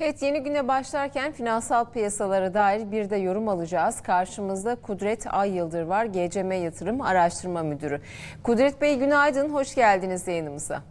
Evet yeni güne başlarken finansal piyasalara dair bir de yorum alacağız. Karşımızda Kudret Ay Yıldır var, GCM Yatırım Araştırma Müdürü. Kudret Bey günaydın, hoş geldiniz yayınımıza.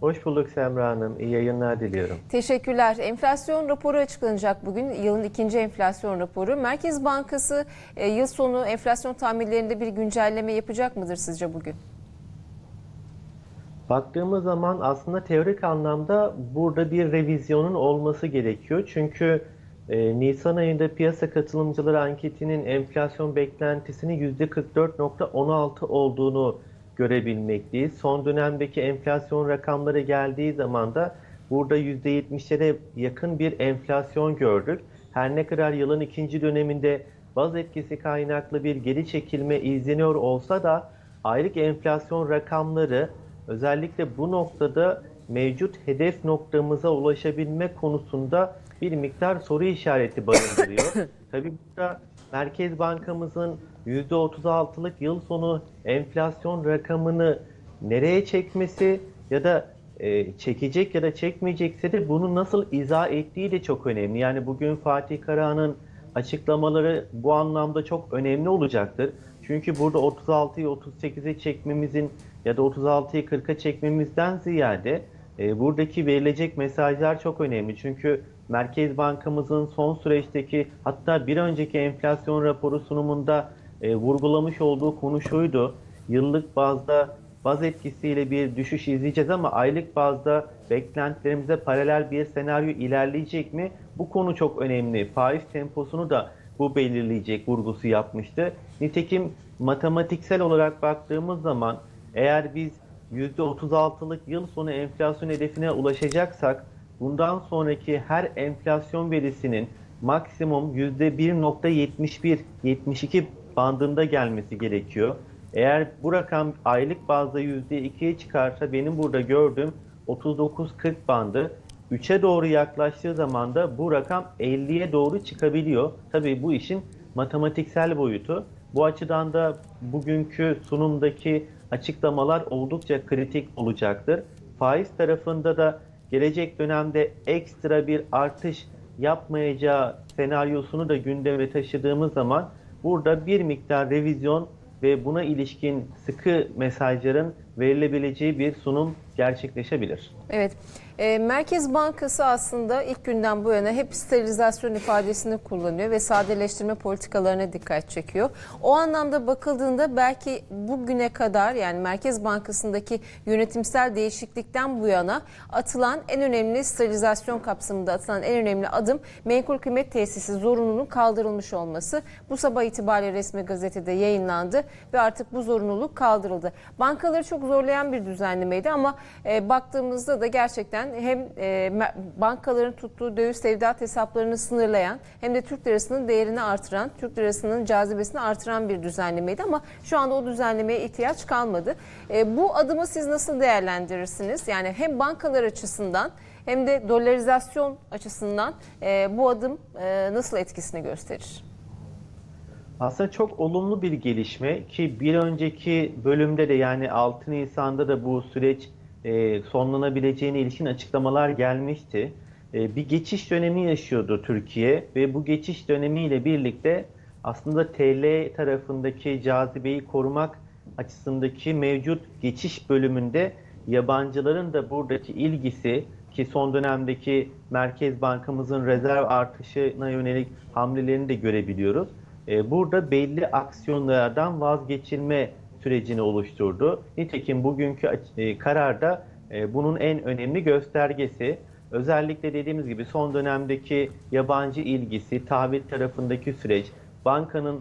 Hoş bulduk Semra Hanım. İyi yayınlar diliyorum. Teşekkürler. Enflasyon raporu açıklanacak bugün. Yılın ikinci enflasyon raporu. Merkez Bankası e, yıl sonu enflasyon tahminlerinde bir güncelleme yapacak mıdır sizce bugün? Baktığımız zaman aslında teorik anlamda burada bir revizyonun olması gerekiyor. Çünkü e, Nisan ayında piyasa katılımcıları anketinin enflasyon beklentisini %44.16 olduğunu görebilmekteyiz. Son dönemdeki enflasyon rakamları geldiği zaman da burada %70'lere yakın bir enflasyon gördük. Her ne kadar yılın ikinci döneminde baz etkisi kaynaklı bir geri çekilme izleniyor olsa da aylık enflasyon rakamları özellikle bu noktada mevcut hedef noktamıza ulaşabilme konusunda bir miktar soru işareti barındırıyor. Tabii burada Merkez Bankamızın %36'lık yıl sonu enflasyon rakamını nereye çekmesi ya da e, çekecek ya da çekmeyecekse de bunu nasıl izah ettiği de çok önemli. Yani bugün Fatih Karahan'ın açıklamaları bu anlamda çok önemli olacaktır. Çünkü burada 36'yı 38'e çekmemizin ya da 36'yı 40'a çekmemizden ziyade e, buradaki verilecek mesajlar çok önemli. Çünkü Merkez Bankamızın son süreçteki hatta bir önceki enflasyon raporu sunumunda e, vurgulamış olduğu konu şuydu. Yıllık bazda baz etkisiyle bir düşüş izleyeceğiz ama aylık bazda beklentilerimize paralel bir senaryo ilerleyecek mi? Bu konu çok önemli. Faiz temposunu da bu belirleyecek vurgusu yapmıştı. Nitekim matematiksel olarak baktığımız zaman eğer biz %36'lık yıl sonu enflasyon hedefine ulaşacaksak bundan sonraki her enflasyon verisinin maksimum %1.71-72 bandında gelmesi gerekiyor. Eğer bu rakam aylık bazda %2'ye çıkarsa benim burada gördüğüm 39-40 bandı 3'e doğru yaklaştığı zaman da bu rakam 50'ye doğru çıkabiliyor. Tabii bu işin matematiksel boyutu. Bu açıdan da bugünkü sunumdaki açıklamalar oldukça kritik olacaktır. Faiz tarafında da gelecek dönemde ekstra bir artış yapmayacağı senaryosunu da gündeme taşıdığımız zaman burada bir miktar revizyon ve buna ilişkin sıkı mesajların verilebileceği bir sunum gerçekleşebilir. Evet. E, Merkez Bankası aslında ilk günden bu yana hep sterilizasyon ifadesini kullanıyor ve sadeleştirme politikalarına dikkat çekiyor. O anlamda bakıldığında belki bugüne kadar yani Merkez Bankası'ndaki yönetimsel değişiklikten bu yana atılan en önemli sterilizasyon kapsamında atılan en önemli adım menkul kıymet tesisi zorunluluğunun kaldırılmış olması. Bu sabah itibariyle resmi gazetede yayınlandı ve artık bu zorunluluk kaldırıldı. Bankaları çok zorlayan bir düzenlemeydi ama e, baktığımızda da gerçekten hem e, bankaların tuttuğu döviz tevdiat hesaplarını sınırlayan hem de Türk lirasının değerini artıran, Türk lirasının cazibesini artıran bir düzenlemeydi ama şu anda o düzenlemeye ihtiyaç kalmadı. E, bu adımı siz nasıl değerlendirirsiniz? Yani hem bankalar açısından hem de dolarizasyon açısından e, bu adım nasıl etkisini gösterir? Aslında çok olumlu bir gelişme ki bir önceki bölümde de yani 6 Nisan'da da bu süreç e, sonlanabileceğine ilişkin açıklamalar gelmişti. E, bir geçiş dönemi yaşıyordu Türkiye ve bu geçiş dönemiyle birlikte aslında TL tarafındaki cazibeyi korumak açısındaki mevcut geçiş bölümünde yabancıların da buradaki ilgisi ki son dönemdeki Merkez Bankamızın rezerv artışına yönelik hamlelerini de görebiliyoruz. E, burada belli aksiyonlardan vazgeçilme sürecini oluşturdu. Nitekim bugünkü e, kararda e, bunun en önemli göstergesi. Özellikle dediğimiz gibi son dönemdeki yabancı ilgisi, tahvil tarafındaki süreç, bankanın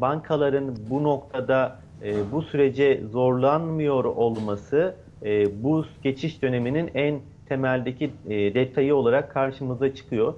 bankaların bu noktada e, bu sürece zorlanmıyor olması bu geçiş döneminin en temeldeki detayı olarak karşımıza çıkıyor.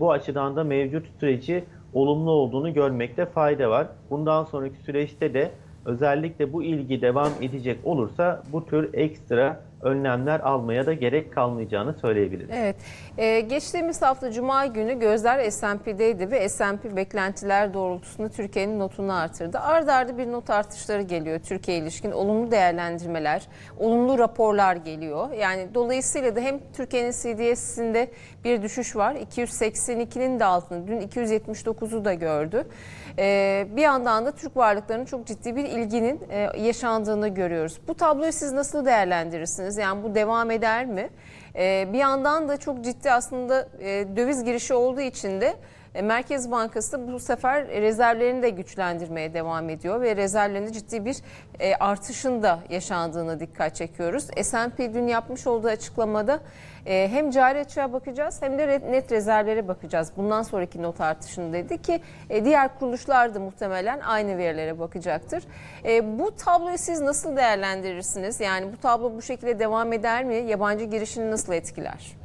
Bu açıdan da mevcut süreci olumlu olduğunu görmekte fayda var. Bundan sonraki süreçte de özellikle bu ilgi devam edecek olursa bu tür ekstra önlemler almaya da gerek kalmayacağını söyleyebiliriz. Evet. Ee, geçtiğimiz hafta Cuma günü gözler S&P'deydi ve S&P beklentiler doğrultusunda Türkiye'nin notunu artırdı. Arda arda bir not artışları geliyor Türkiye ilişkin olumlu değerlendirmeler, olumlu raporlar geliyor. Yani dolayısıyla da hem Türkiye'nin CDS'inde bir düşüş var. 282'nin de altında. Dün 279'u da gördü. Ee, bir yandan da Türk varlıklarının çok ciddi bir ilginin e, yaşandığını görüyoruz. Bu tabloyu siz nasıl değerlendirirsiniz? Yani bu devam eder mi? Ee, bir yandan da çok ciddi aslında e, döviz girişi olduğu için de e, Merkez Bankası bu sefer rezervlerini de güçlendirmeye devam ediyor ve rezervlerinde ciddi bir e, artışın da yaşandığına dikkat çekiyoruz. S&P dün yapmış olduğu açıklamada e, hem cari açığa bakacağız hem de net rezervlere bakacağız. Bundan sonraki not artışını dedi ki e, diğer kuruluşlar da muhtemelen aynı verilere bakacaktır. E, bu tabloyu siz nasıl değerlendirirsiniz? Yani bu tablo bu şekilde devam eder mi? Yabancı girişini nasıl etkiler?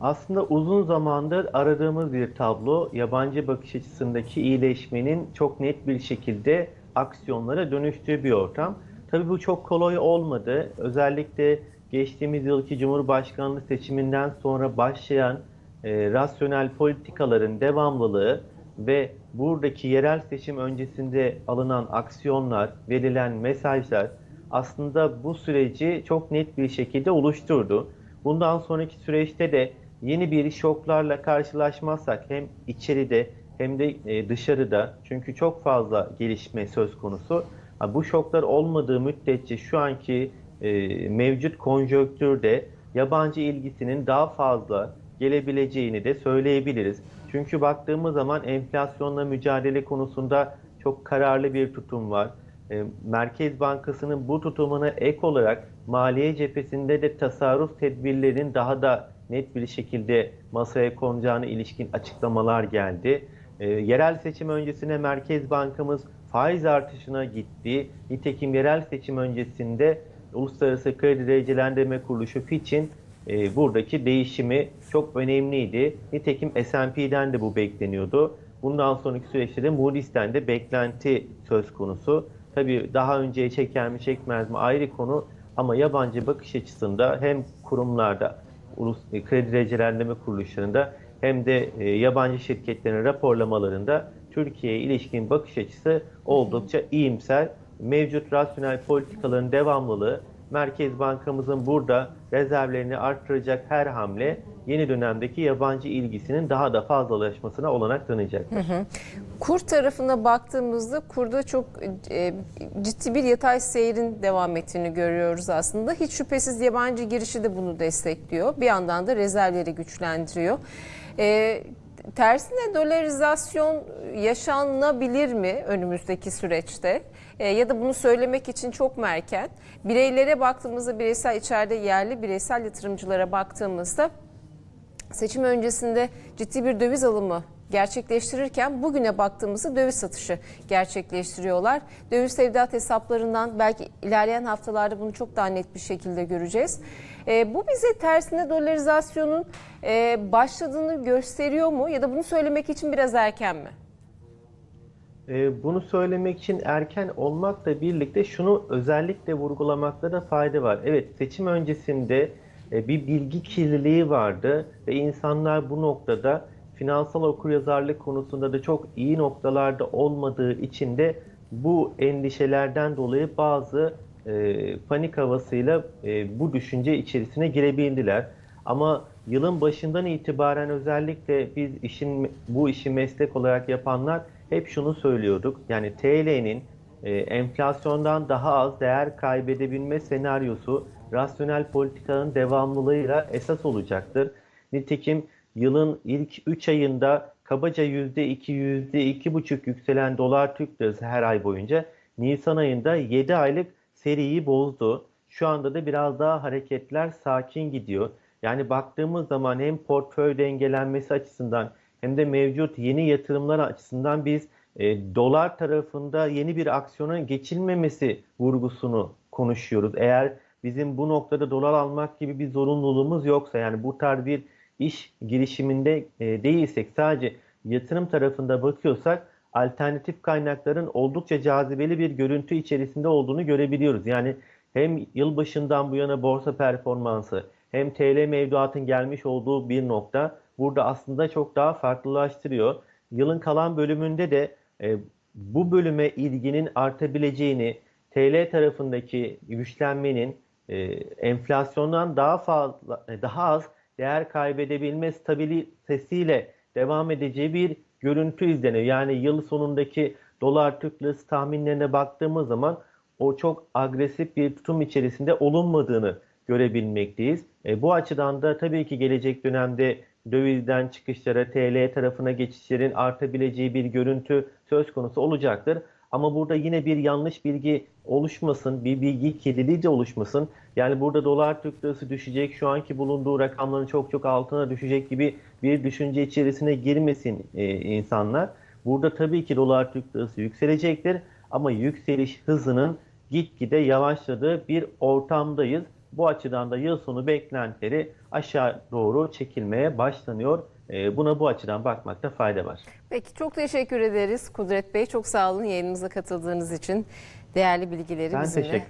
Aslında uzun zamandır aradığımız bir tablo yabancı bakış açısındaki iyileşmenin çok net bir şekilde aksiyonlara dönüştüğü bir ortam. Tabii bu çok kolay olmadı. Özellikle geçtiğimiz yılki Cumhurbaşkanlığı seçiminden sonra başlayan e, rasyonel politikaların devamlılığı ve buradaki yerel seçim öncesinde alınan aksiyonlar, verilen mesajlar aslında bu süreci çok net bir şekilde oluşturdu. Bundan sonraki süreçte de yeni bir şoklarla karşılaşmazsak hem içeride hem de e, dışarıda çünkü çok fazla gelişme söz konusu. Bu şoklar olmadığı müddetçe şu anki e, mevcut konjonktürde yabancı ilgisinin daha fazla gelebileceğini de söyleyebiliriz. Çünkü baktığımız zaman enflasyonla mücadele konusunda çok kararlı bir tutum var. E, Merkez Bankası'nın bu tutumuna ek olarak maliye cephesinde de tasarruf tedbirlerinin daha da net bir şekilde masaya konacağına ilişkin açıklamalar geldi. E, yerel seçim öncesine Merkez Bankamız faiz artışına gitti. Nitekim yerel seçim öncesinde Uluslararası Kredi Derecelendirme Kuruluşu Fitch'in e, buradaki değişimi çok önemliydi. Nitekim S&P'den de bu bekleniyordu. Bundan sonraki süreçte de Moody's'ten de beklenti söz konusu. Tabii daha önceye çeker mi çekmez mi ayrı konu ama yabancı bakış açısında hem kurumlarda, ulus e, kredi derecelendirme kuruluşlarında hem de e, yabancı şirketlerin raporlamalarında Türkiye'ye ilişkin bakış açısı oldukça iyimser. Mevcut rasyonel politikaların devamlılığı, Merkez Bankamızın burada rezervlerini artıracak her hamle yeni dönemdeki yabancı ilgisinin daha da fazlalaşmasına olanak tanıyacaktır. Kur tarafına baktığımızda kurda çok e, ciddi bir yatay seyrin devam ettiğini görüyoruz aslında. Hiç şüphesiz yabancı girişi de bunu destekliyor. Bir yandan da rezervleri güçlendiriyor. E, tersine dolarizasyon yaşanabilir mi önümüzdeki süreçte? E, ya da bunu söylemek için çok mu erken? Bireylere baktığımızda bireysel içeride yerli bireysel yatırımcılara baktığımızda seçim öncesinde ciddi bir döviz alımı gerçekleştirirken bugüne baktığımızda döviz satışı gerçekleştiriyorlar. Döviz tevdiat hesaplarından belki ilerleyen haftalarda bunu çok daha net bir şekilde göreceğiz. E, bu bize tersine dolarizasyonun e, başladığını gösteriyor mu ya da bunu söylemek için biraz erken mi? Ee, Bunu söylemek için erken olmakla birlikte şunu özellikle vurgulamakta da fayda var. Evet seçim öncesinde e, bir bilgi kirliliği vardı ve insanlar bu noktada finansal okuryazarlık konusunda da çok iyi noktalarda olmadığı için de bu endişelerden dolayı bazı e, panik havasıyla e, bu düşünce içerisine girebildiler. Ama yılın başından itibaren özellikle biz işin bu işi meslek olarak yapanlar hep şunu söylüyorduk. Yani TL'nin e, enflasyondan daha az değer kaybedebilme senaryosu rasyonel politikanın devamlılığıyla esas olacaktır. Nitekim yılın ilk 3 ayında kabaca %2, %2,5 yükselen dolar Türk lirası her ay boyunca Nisan ayında 7 aylık seriyi bozdu. Şu anda da biraz daha hareketler sakin gidiyor. Yani baktığımız zaman hem portföy dengelenmesi açısından hem de mevcut yeni yatırımlar açısından biz e, dolar tarafında yeni bir aksiyona geçilmemesi vurgusunu konuşuyoruz. Eğer bizim bu noktada dolar almak gibi bir zorunluluğumuz yoksa yani bu tarz bir iş girişiminde e, değilsek sadece yatırım tarafında bakıyorsak alternatif kaynakların oldukça cazibeli bir görüntü içerisinde olduğunu görebiliyoruz. Yani hem yılbaşından bu yana borsa performansı hem TL mevduatın gelmiş olduğu bir nokta burada aslında çok daha farklılaştırıyor. Yılın kalan bölümünde de e, bu bölüme ilginin artabileceğini, TL tarafındaki güçlenmenin e, enflasyondan daha fazla, daha az değer kaybedebilme stabilitesiyle devam edeceği bir görüntü izleniyor. Yani yıl sonundaki dolar Türk lirası tahminlerine baktığımız zaman o çok agresif bir tutum içerisinde olunmadığını görebilmekteyiz. E, bu açıdan da tabii ki gelecek dönemde dövizden çıkışlara, TL tarafına geçişlerin artabileceği bir görüntü söz konusu olacaktır. Ama burada yine bir yanlış bilgi oluşmasın, bir bilgi kirliliği de oluşmasın. Yani burada dolar Türk lirası düşecek, şu anki bulunduğu rakamların çok çok altına düşecek gibi bir düşünce içerisine girmesin e, insanlar. Burada tabii ki dolar Türk lirası yükselecektir ama yükseliş hızının gitgide yavaşladığı bir ortamdayız. Bu açıdan da yıl sonu beklentileri aşağı doğru çekilmeye başlanıyor. E, Buna bu açıdan bakmakta fayda var. Peki çok teşekkür ederiz Kudret Bey. Çok sağ olun yayınımıza katıldığınız için. Değerli bilgileri Ben bizimle teşekkür